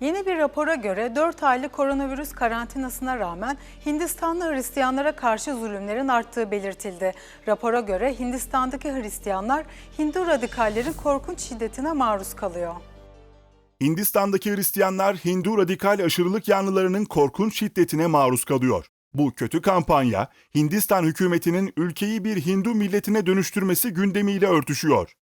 Yeni bir rapora göre 4 aylık koronavirüs karantinasına rağmen Hindistanlı Hristiyanlara karşı zulümlerin arttığı belirtildi. Rapora göre Hindistan'daki Hristiyanlar Hindu radikallerin korkunç şiddetine maruz kalıyor. Hindistan'daki Hristiyanlar Hindu radikal aşırılık yanlılarının korkunç şiddetine maruz kalıyor. Bu kötü kampanya Hindistan hükümetinin ülkeyi bir Hindu milletine dönüştürmesi gündemiyle örtüşüyor.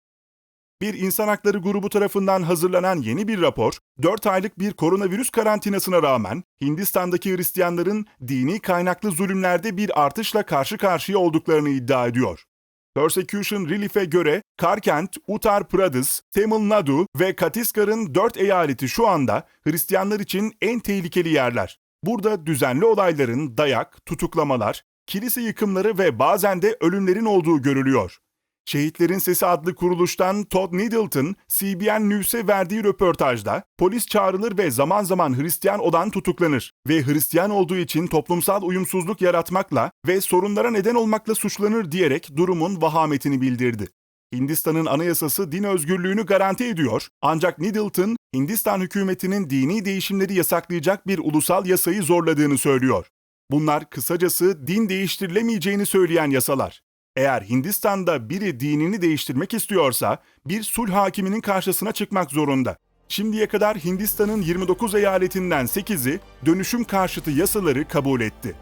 Bir insan hakları grubu tarafından hazırlanan yeni bir rapor, 4 aylık bir koronavirüs karantinasına rağmen Hindistan'daki Hristiyanların dini kaynaklı zulümlerde bir artışla karşı karşıya olduklarını iddia ediyor. Persecution Relief'e göre Karkent, Uttar Pradesh, Tamil Nadu ve Katiskar'ın 4 eyaleti şu anda Hristiyanlar için en tehlikeli yerler. Burada düzenli olayların dayak, tutuklamalar, kilise yıkımları ve bazen de ölümlerin olduğu görülüyor. Şehitlerin Sesi adlı kuruluştan Todd Needleton, CBN News'e verdiği röportajda polis çağrılır ve zaman zaman Hristiyan olan tutuklanır ve Hristiyan olduğu için toplumsal uyumsuzluk yaratmakla ve sorunlara neden olmakla suçlanır diyerek durumun vahametini bildirdi. Hindistan'ın anayasası din özgürlüğünü garanti ediyor ancak Needleton, Hindistan hükümetinin dini değişimleri yasaklayacak bir ulusal yasayı zorladığını söylüyor. Bunlar kısacası din değiştirilemeyeceğini söyleyen yasalar. Eğer Hindistan'da biri dinini değiştirmek istiyorsa bir sulh hakiminin karşısına çıkmak zorunda. Şimdiye kadar Hindistan'ın 29 eyaletinden 8'i dönüşüm karşıtı yasaları kabul etti.